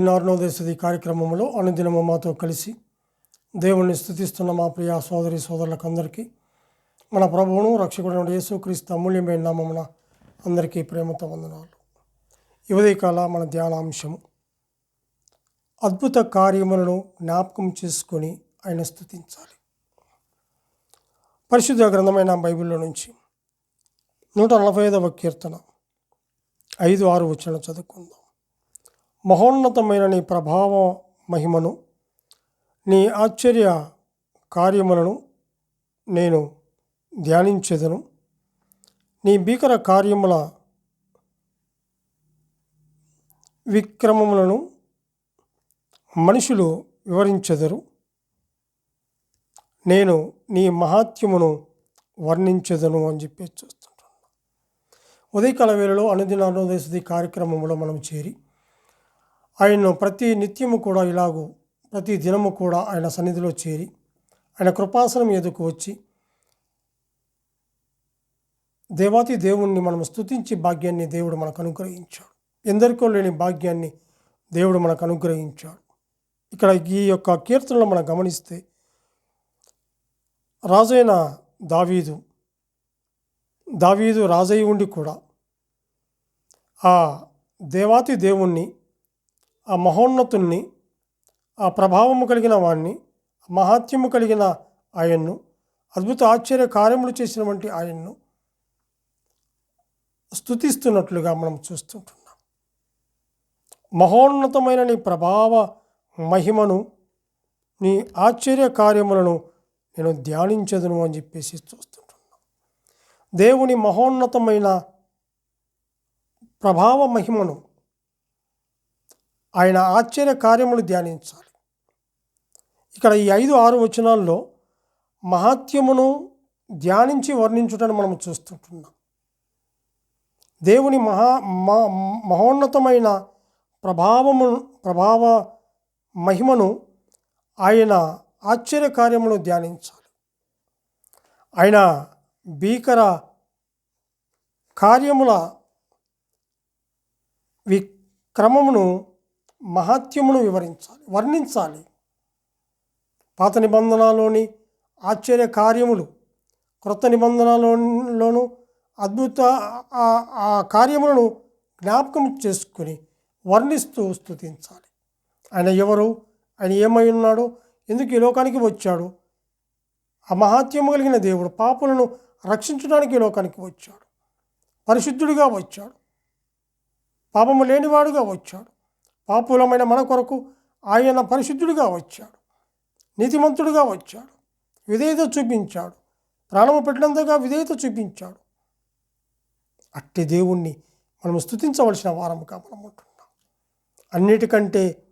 అనుదిన అరుణోదయస్థితి కార్యక్రమంలో అనుదినము మాతో కలిసి దేవుణ్ణి స్థుతిస్తున్న మా ప్రియ సోదరి సోదరులకు అందరికీ మన ప్రభువును రక్షకుడు యేసుక్రీస్తు అమూల్యమైన నామమున అందరికీ ప్రేమతో వందనాలు. ఈ మన ధ్యానాంశము. అద్భుత కార్యములను జ్ఞాపకం చేసుకొని ఆయన స్థుతించాలి పరిశుద్ధ గ్రంథమైన బైబిల్లో నుంచి నూట నలభై ఐదవ కీర్తన ఐదు ఆరు వచ్చిన చదువుకుందాం. మహోన్నతమైన నీ ప్రభావ మహిమను నీ ఆశ్చర్య కార్యములను నేను ధ్యానించెదను. నీ భీకర కార్యముల విక్రమములను మనుషులు వివరించెదరు. నేను నీ మహాత్యమును వర్ణించెదను అని చెప్పి చూస్తుంటున్నాను ఉదయకాల వేళలో అనుదిన అనుదేశ కార్యక్రమంలో మనం చేరి ఆయన్ను ప్రతి నిత్యము కూడా ఇలాగూ ప్రతి దినము కూడా ఆయన సన్నిధిలో చేరి ఆయన కృపాసనం ఎదుకు వచ్చి దేవాతి దేవుణ్ణి మనం స్తుతించి భాగ్యాన్ని దేవుడు మనకు అనుగ్రహించాడు. ఎందరికో లేని భాగ్యాన్ని దేవుడు మనకు అనుగ్రహించాడు. ఇక్కడ ఈ యొక్క కీర్తనలో మనం గమనిస్తే రాజైన దావీదు దావీదు రాజయ్య ఉండి కూడా ఆ దేవాతి దేవుణ్ణి ఆ మహోన్నతుణ్ణి ఆ ప్రభావము కలిగిన వాణ్ణి మహాత్యము కలిగిన ఆయన్ను అద్భుత ఆశ్చర్య కార్యములు చేసినటువంటి ఆయన్ను స్థుతిస్తున్నట్లుగా మనం చూస్తుంటున్నాం. మహోన్నతమైన నీ ప్రభావ మహిమను నీ ఆశ్చర్య కార్యములను నేను ధ్యానించదును అని చెప్పేసి చూస్తుంటున్నాను దేవుని మహోన్నతమైన ప్రభావ మహిమను ఆయన ఆశ్చర్య కార్యములు ధ్యానించాలి. ఇక్కడ ఈ ఐదు ఆరు వచనాల్లో మహాత్యమును ధ్యానించి వర్ణించుటను మనం చూస్తుంటున్నాం. దేవుని మహా మ- మహోన్నతమైన ప్రభావము ప్రభావ మహిమను ఆయన ఆశ్చర్య కార్యమును ధ్యానించాలి. ఆయన భీకర కార్యముల విక్రమమును మహాత్యమును వివరించాలి వర్ణించాలి. పాత నిబంధనలోని ఆశ్చర్య కార్యములు క్రొత్త నిబంధనలోను అద్భుత ఆ- కార్యములను జ్ఞాపకం చేసుకుని వర్ణిస్తూ స్థుతించాలి ఆయన ఎవరు? ఆయన ఏమై ఉన్నాడు? ఎందుకు ఈ లోకానికి వచ్చాడు? ఆ మహాత్యము కలిగిన దేవుడు పాపులను రక్షించడానికి ఈ లోకానికి వచ్చాడు. పరిశుద్ధుడిగా వచ్చాడు. పాపము లేనివాడుగా వచ్చాడు. పాపులమైన మన కొరకు ఆయన పరిశుద్ధుడిగా వచ్చాడు. నీతిమంతుడిగా వచ్చాడు. విధేయత చూపించాడు. ప్రాణము పెట్టినంతగా విధేయత చూపించాడు. అట్టి దేవుణ్ణి మనం స్థుతించవలసిన వారముగా మనం ఉంటున్నాం. అన్నిటికంటే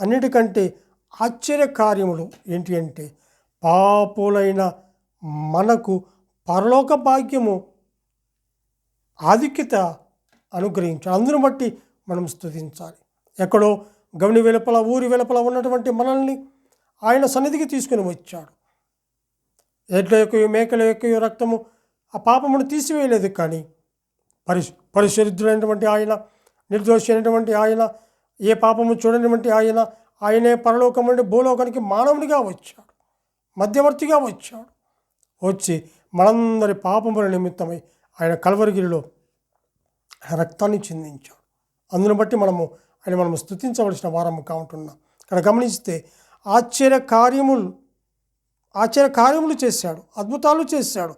అన్నిటికంటే ఆశ్చర్య కార్యములు ఏంటి అంటే పాపులైన మనకు పరలోక భాగ్యము ఆధిక్యత అనుగ్రహించాడు అందును బట్టి మనం స్థుతించాలి ఎక్కడో గవిని వెలుపల ఊరి వెలుపల ఉన్నటువంటి మనల్ని ఆయన సన్నిధికి తీసుకుని వచ్చాడు. ఎడ్ల యొక్క మేకల యొక్క రక్తము ఆ పాపమును తీసివేయలేదు కానీ పరిశు పరిశుద్ధుడైనటువంటి ఆయన నిర్దోషి అయినటువంటి ఆయన ఏ పాపము చూడనటువంటి ఆయన ఆయనే పరలోకం నుండి భూలోకానికి మానవునిగా వచ్చాడు మధ్యవర్తిగా వచ్చాడు. వచ్చి మనందరి పాపముల నిమిత్తమై ఆయన కల్వరిగిరిలో ఆయన రక్తాన్ని చిందించాడు. అందును బట్టి మనము అని మనం స్థుతించవలసిన వారము కావుంటున్నాం. ఇక్కడ గమనిస్తే ఆశ్చర్య కార్యములు ఆశ్చర్య కార్యములు చేశాడు అద్భుతాలు చేశాడు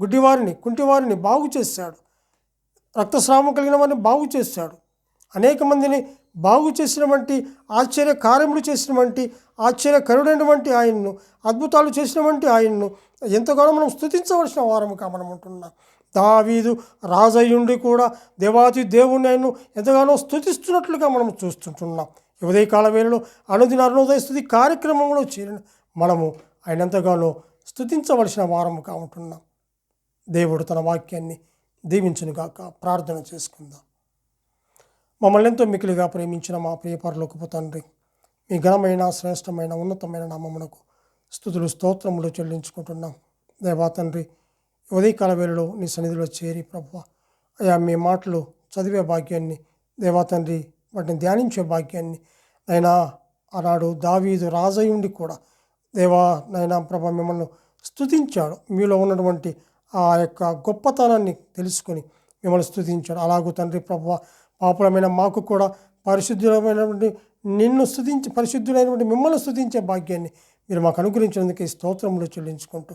గుడ్డివారిని కుంటివారిని బాగు చేశాడు రక్తస్రావం కలిగిన వారిని బాగు చేశాడు. అనేక మందిని బాగు చేసినటువంటి ఆశ్చర్య కార్యములు చేసినటువంటి ఆశ్చర్యకరుడైనటువంటి ఆయన్ను అద్భుతాలు చేసినటువంటి ఆయన్ను ఎంతగానో మనం స్థుతించవలసిన వారముగా మనం ఉంటున్నాం దావీదు రాజయ్యుండి కూడా దేవాతి దేవుణ్ణి ఆయన్ను ఎంతగానో స్థుతిస్తున్నట్లుగా మనం చూస్తుంటున్నాం. ఈ ఉదయకాల వేళలో అనుదిన అరుణోదయ స్థుతి కార్యక్రమంలో చేరిన మనము ఆయన ఎంతగానో స్థుతించవలసిన వారముగా ఉంటున్నాం. దేవుడు తన వాక్యాన్ని దీవించునుగాక ప్రార్థన చేసుకుందాం. మమ్మల్ని ఎంతో మికిలిగా ప్రేమించిన మా ప్రియ తండ్రి మీ ఘనమైన శ్రేష్టమైన ఉన్నతమైన నామమునకు స్థుతులు స్తోత్రములు చెల్లించుకుంటున్నాం. దేవా తండ్రి ఉదయకాల వేళలో నీ సన్నిధిలో చేరి ప్రభు అయా మీ మాటలు చదివే భాగ్యాన్ని దేవా తండ్రి వాటిని ధ్యానించే భాగ్యాన్ని నైనా ఆనాడు దావీదు రాజయుండి కూడా దేవా నైనా ప్రభ మిమ్మల్ని స్థుతించాడు మీలో ఉన్నటువంటి ఆ యొక్క గొప్పతనాన్ని తెలుసుకొని మిమ్మల్ని స్థుతించాడు అలాగూ తండ్రి ప్రభు పాపులమైన మాకు కూడా పరిశుద్ధులమైనటువంటి నిన్ను స్థుతించి పరిశుద్ధులైనటువంటి మిమ్మల్ని స్థుతించే భాగ్యాన్ని మీరు మాకు అనుగ్రహించినందుకు ఈ స్తోత్రములు చెల్లించుకుంటూ